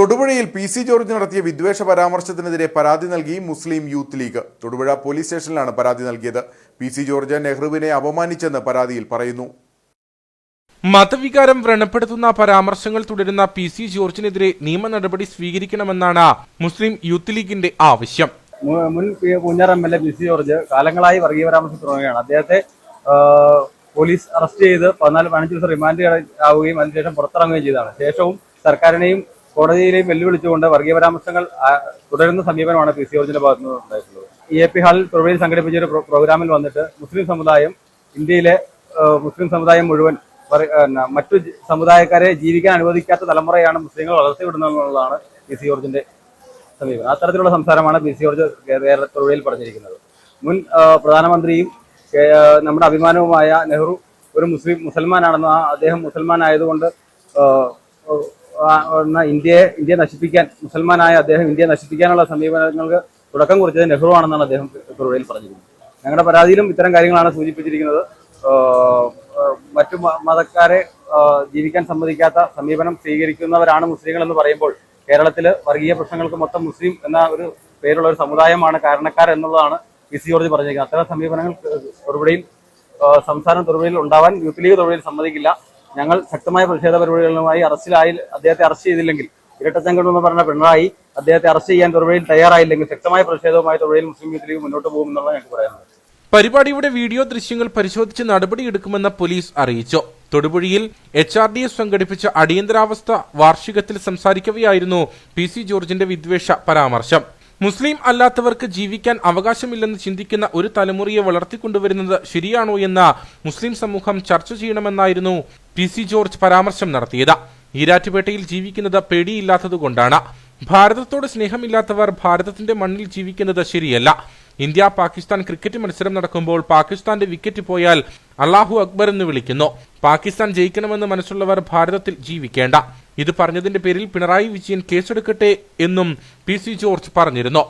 തൊടുപുഴയിൽ P C George നടത്തിയ വിദ്വേഷ പരാമർശത്തിനെതിരെ പരാതി നൽകി മുസ്ലിം യൂത്ത് ലീഗ്. തൊടുപുഴ പോലീസ് സ്റ്റേഷനിലാണ് പരാതി നൽകിയത്. പി സി ജോർജ് നെഹ്റുവിനെ അപമാനിച്ചെന്ന് പരാതിയിൽ പറയുന്നു. മതവികാരം വ്രണപ്പെടുത്തുന്ന പരാമർശങ്ങൾ തുടരുന്ന പി സി ജോർജിനെതിരെ നിയമ നടപടി സ്വീകരിക്കണമെന്നാണ് മുസ്ലിം യൂത്ത് ലീഗിന്റെ ആവശ്യം. മുൻ Poonjar M L A P C George കാലങ്ങളായി വർഗീയ പരാമർശം തുടങ്ങുകയാണ് അദ്ദേഹത്തെ പോലീസ് അറസ്റ്റ് ചെയ്ത് പതിനാല് പതിനഞ്ച് ദിവസം റിമാൻഡ് ആവുകയും അതിനുശേഷം പുറത്തിറങ്ങുകയും ചെയ്തതാണ്. ശേഷവും സർക്കാരിനെയും കോടതിയിലെയും വെല്ലുവിളിച്ചുകൊണ്ട് വർഗീയ പരാമർശങ്ങൾ തുടരുന്ന സമീപനമാണ് പി സി ജോർജിന്റെ ഭാഗത്ത് നിന്ന് ഉണ്ടായിട്ടുള്ളത്. എ പി ഹാളിൽ തൊടുപുഴയിൽ സംഘടിപ്പിച്ച ഒരു പ്രോഗ്രാമിൽ വന്നിട്ട് മുസ്ലിം സമുദായം ഇന്ത്യയിലെ മുസ്ലിം സമുദായം മുഴുവൻ മറ്റു സമുദായക്കാരെ ജീവിക്കാൻ അനുവദിക്കാത്ത തലമുറയാണ് മുസ്ലിങ്ങൾ വളർത്തിവിടുന്നതെന്നുള്ളതാണ് പി സി ജോർജിന്റെ സമീപനം. അത്തരത്തിലുള്ള സംസാരമാണ് പി സി ജോർജ് കേരള പറഞ്ഞിരിക്കുന്നത്. മുൻ പ്രധാനമന്ത്രിയും നമ്മുടെ അഭിമാനവുമായ നെഹ്റു ഒരു മുസ്ലിം മുസൽമാനാണെന്ന് അദ്ദേഹം മുസൽമാൻ ഇന്ത്യയെ ഇന്ത്യയെ നശിപ്പിക്കാൻ മുസൽമാനായ അദ്ദേഹം ഇന്ത്യയെ നശിപ്പിക്കാനുള്ള സമീപനങ്ങൾക്ക് തുടക്കം കുറിച്ചത് നെഹ്റു ആണെന്നാണ് അദ്ദേഹം തൊഴിലിൽ പറഞ്ഞിരുന്നത്. ഞങ്ങളുടെ പരാതിയിലും ഇത്തരം കാര്യങ്ങളാണ് സൂചിപ്പിച്ചിരിക്കുന്നത്. മറ്റു മതക്കാരെ ജീവിക്കാൻ സമ്മതിക്കാത്ത സമീപനം സ്വീകരിക്കുന്നവരാണ് മുസ്ലിങ്ങൾ എന്ന് പറയുമ്പോൾ കേരളത്തിൽ വർഗീയ പ്രശ്നങ്ങൾക്ക് മൊത്തം മുസ്ലിം എന്ന ഒരു പേരുള്ള ഒരു സമുദായമാണ് കാരണക്കാർ എന്നുള്ളതാണ് പി സി ജോർജ് പറഞ്ഞിരിക്കുന്നത്. അത്തരം സമീപനങ്ങൾ തൊടുപുഴയിൽ സംസ്ഥാന സംസ്ഥാനം തൊടുപുഴയിൽ ഉണ്ടാവാൻ യൂത്ത് ലീഗ് തൊടുപുഴയിൽ സമ്മതിക്കില്ല. ഞങ്ങൾ ശക്തമായ പ്രതിഷേധ പരിപാടികളുമായി അറസ്റ്റിലായി അദ്ദേഹത്തെ അറസ്റ്റ് ചെയ്തില്ലെങ്കിൽ ഇരട്ടച്ചങ്കടം എന്ന് പറഞ്ഞ പിണറായി അദ്ദേഹത്തെ അറസ്റ്റ് ചെയ്യാൻ തൊടുപുഴയിൽ തയ്യാറായില്ലെങ്കിൽ ശക്തമായ പ്രതിഷേധവുമായി തൊടുപുഴയിൽ മുസ്ലിം യൂത്ത് ലീഗ് മുന്നോട്ട് പോകുമെന്നുള്ള ഞങ്ങൾക്ക് പറയാനുള്ളത്. പരിപാടിയുടെ വീഡിയോ ദൃശ്യങ്ങൾ പരിശോധിച്ച് നടപടിയെടുക്കുമെന്ന് പോലീസ് അറിയിച്ചു. തൊടുപുഴയിൽ എച്ച് ആർ ഡി എസ് സംഘടിപ്പിച്ച അടിയന്തരാവസ്ഥ വാർഷികത്തിൽ സംസാരിക്കവെയായിരുന്നു പി സി ജോർജിന്റെ വിദ്വേഷ പരാമർശം. മുസ്ലിം അല്ലാത്തവർക്ക് ജീവിക്കാൻ അവകാശമില്ലെന്ന് ചിന്തിക്കുന്ന ഒരു തലമുറയെ വളർത്തിക്കൊണ്ടുവരുന്നത് ശരിയാണോ എന്ന് മുസ്ലിം സമൂഹം ചർച്ച ചെയ്യണമെന്നായിരുന്നു പി സി ജോർജ് പരാമർശം നടത്തിയത്. ഈരാറ്റുപേട്ടയിൽ ജീവിക്കുന്നത് പേടിയില്ലാത്തതുകൊണ്ടാണ്. ഭാരതത്തോട് സ്നേഹമില്ലാത്തവർ ഭാരതത്തിന്റെ മണ്ണിൽ ജീവിക്കുന്നത് ശരിയല്ല. ഇന്ത്യ പാകിസ്ഥാൻ ക്രിക്കറ്റ് മത്സരം നടക്കുമ്പോൾ പാകിസ്ഥാന്റെ വിക്കറ്റ് പോയാൽ അള്ളാഹു അക്ബർ എന്ന് വിളിക്കുന്നു. പാകിസ്ഥാൻ ജയിക്കണമെന്ന് മനസ്സുള്ളവർ ഭാരതത്തിൽ ജീവിക്കേണ്ട. ഇത് പറഞ്ഞതിന്റെ പേരിൽ പിണറായി വിജയൻ കേസെടുക്കട്ടെ എന്നും പി സി ജോർജ് പറഞ്ഞിരുന്നു.